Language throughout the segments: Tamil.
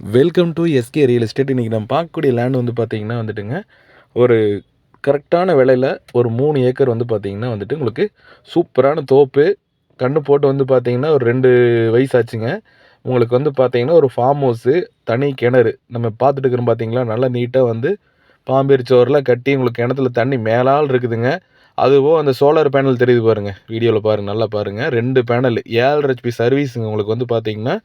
Welcome to SK real estate இன்றைக்கி நம்ம பார்க்கக்கூடிய லேண்ட் வந்து பார்த்திங்கன்னா வந்துட்டுங்க ஒரு கரெக்டான விலையில் ஒரு மூணு ஏக்கர் வந்து பார்த்திங்கன்னா வந்துட்டு உங்களுக்கு சூப்பரான தோப்பு கண்ணு போட்டு வந்து பார்த்திங்கன்னா ஒரு ரெண்டு வயசு ஆச்சுங்க. உங்களுக்கு வந்து பார்த்திங்கன்னா ஒரு ஃபார்ம் ஹவுஸு தனி கிணறு. நம்ம பார்த்துட்டு இருக்கிறோம் பார்த்தீங்களா? நல்லா நீட்டாக வந்து பாம்பேரி சோறுலாம் கட்டி உங்களுக்கு கிணத்துல தண்ணி மேலால் இருக்குதுங்க. அதுவும் அந்த சோலார் பேனல் தெரியுது பாருங்கள் வீடியோவில் பாருங்கள் நல்லா பாருங்கள் ரெண்டு பேனல் ஏழரை ஹெச்பி சர்வீஸுங்க உங்களுக்கு வந்து பார்த்தீங்கன்னா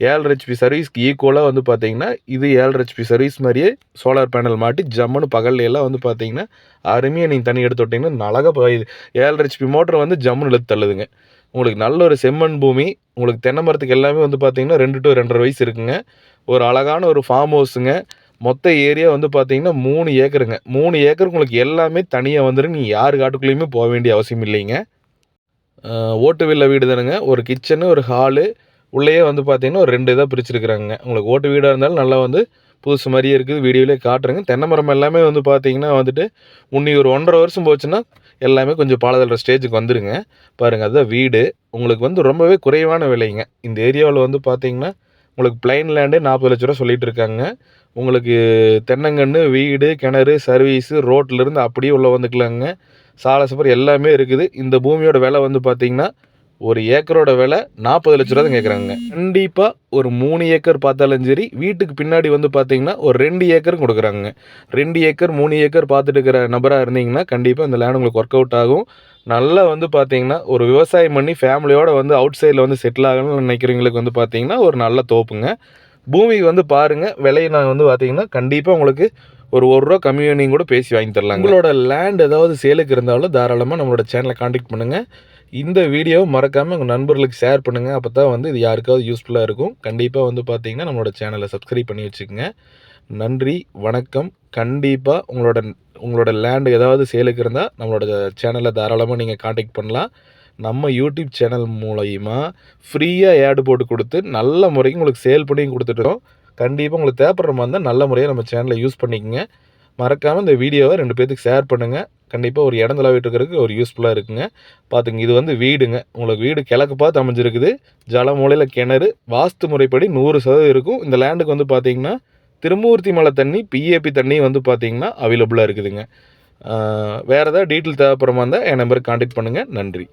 ஏழரை ஹெச்பி சர்வீஸ்க்கு ஈக்குவலாக வந்து பார்த்தீங்கன்னா இது ஏழரை ஹெச்பி சர்வீஸ் மாதிரியே சோலார் பேனல் மாட்டி ஜம்முன்னு பகல்ல எல்லாம் வந்து பார்த்தீங்கன்னா அருமையாக நீங்கள் தண்ணி எடுத்து விட்டிங்கன்னா அழகாக பாயுது ஏழரை ஹெச்பி மோட்டர் வந்து ஜம்முன்னு இழுத்து தள்ளுதுங்க. உங்களுக்கு நல்ல ஒரு செம்மண் பூமி உங்களுக்கு தென்னை மரத்துக்கு எல்லாமே வந்து பார்த்தீங்கன்னா ரெண்டு டு ரெண்டரை வயசு இருக்குங்க. ஒரு அழகான ஒரு ஃபார்ம் ஹவுஸுங்க மொத்த ஏரியா வந்து பார்த்தீங்கன்னா மூணு ஏக்கருங்க. மூணு ஏக்கர் உங்களுக்கு எல்லாமே தனியாக வந்துடும் நீங்கள் யார் காட்டுக்குள்ளேயுமே போக வேண்டிய அவசியம் இல்லைங்க. ஓட்டு வில்ல வீடு தானுங்க ஒரு கிச்சனு ஒரு ஹாலு உள்ளேயே வந்து பார்த்தீங்கன்னா ஒரு ரெண்டு இதாக பிரிச்சிருக்கிறாங்க. உங்களுக்கு ஓட்டு வீடாக இருந்தாலும் நல்லா வந்து புதுசு மாதிரியே இருக்குது. வீடியோவிலே காட்டுறேங்க. தென்னை மரம் எல்லாமே வந்து பார்த்தீங்கன்னா வந்துட்டு உன்னி ஒரு ஒன்றரை வருஷம் போச்சுன்னா எல்லாமே கொஞ்சம் பாலதல்ற ஸ்டேஜுக்கு வந்துடுங்க பாருங்கள் அதுதான் வீடு. உங்களுக்கு வந்து ரொம்பவே குறைவான விலைங்க. இந்த ஏரியாவில் வந்து பார்த்தீங்கன்னா உங்களுக்கு பிளைன் லேண்டே நாற்பது லட்ச ரூபா சொல்லிகிட்டு இருக்காங்க. உங்களுக்கு தென்னங்கன்று வீடு கிணறு சர்வீஸு ரோட்டிலேருந்து அப்படியே உள்ளே வந்துக்கலாங்க. சாலை சப்பர் எல்லாமே இருக்குது. இந்த பூமியோட விலை வந்து பார்த்திங்கன்னா ஒரு ஏக்கரோட விலை நாற்பது லட்ச ரூபா தான் கேட்குறாங்க கண்டிப்பாக ஒரு மூணு ஏக்கர் பார்த்தாலும் சரி வீட்டுக்கு பின்னாடி வந்து பார்த்தீங்கன்னா ஒரு ரெண்டு ஏக்கரும் கொடுக்குறாங்க ரெண்டு ஏக்கர் மூணு ஏக்கர் பார்த்துட்டு இருக்கிற நபராக இருந்தீங்கன்னா கண்டிப்பாக இந்த லேண்ட் உங்களுக்கு ஒர்க் அவுட் ஆகும். நல்லா வந்து பார்த்தீங்கன்னா ஒரு விவசாயம் பண்ணி ஃபேமிலியோட வந்து அவுட் சைடில் வந்து செட்டில் ஆகணும்னு நினைக்கிறவங்களுக்கு வந்து பார்த்தீங்கன்னா ஒரு நல்ல தோப்புங்க. பூமிக்கு வந்து பாருங்கள் விலையை நான் வந்து பார்த்தீங்கன்னா கண்டிப்பாக உங்களுக்கு ஒரு ஒரு ரூபா கம்மியாக கூட பேசி வாங்கி தரலாம் உங்களோட லேண்ட் ஏதாவது சேலுக்கு இருந்தாலும் தாராளமாக நம்மளோட சேனலை காண்டாக்ட் பண்ணுங்கள் இந்த வீடியோவை மறக்காமல் உங்கள் நண்பர்களுக்கு ஷேர் பண்ணுங்கள் அப்போ தான் வந்து இது யாருக்காவது யூஸ்ஃபுல்லாக இருக்கும். கண்டிப்பாக வந்து பார்த்தீங்கன்னா நம்மளோட சேனலை சப்ஸ்கிரைப் பண்ணி வச்சுக்கோங்க. நன்றி வணக்கம். கண்டிப்பாக உங்களோட உங்களோட லேண்டு ஏதாவது சேலுக்கு இருந்தால் நம்மளோட சேனலை தாராளமாக நீங்கள் காண்டாக்ட் பண்ணலாம். நம்ம யூடியூப் சேனல் மூலயமா ஃப்ரீயாக ஏடு போட்டு கொடுத்து நல்ல முறைக்கு உங்களுக்கு சேல் பண்ணி கொடுத்துட்டுறோம் கண்டிப்பாக உங்களுக்கு தேவைப்படுற மாதிரி இருந்தால் நல்ல முறையாக நம்ம சேனலை யூஸ் பண்ணிக்கோங்க. மறக்காமல் இந்த வீடியோவை ரெண்டு பேர்த்துக்கு ஷேர் பண்ணுங்கள் கண்டிப்பாக ஒரு இடம் தலைவிட்டுருக்கிறதுக்கு ஒரு யூஸ்ஃபுல்லாக இருக்குங்க. பார்த்துங்க இது வந்து வீடுங்க. உங்களுக்கு வீடு கிழக்கு பார்த்து அமைஞ்சிருக்குது. ஜலமூலையில் கிணறு. வாஸ்து முறைப்படி நூறு சதவீதம் இருக்கும். இந்த லேண்டுக்கு வந்து பார்த்தீங்கன்னா திருமூர்த்தி மலை தண்ணி பிஏபி தண்ணி வந்து பார்த்தீங்கன்னா அவைலபிளாக இருக்குதுங்க. வேறு ஏதாவது டீட்டெயில் தேவைப்படுமா இருந்தால் என் நம்பருக்கு காண்டாக்ட் பண்ணுங்கள் நன்றி.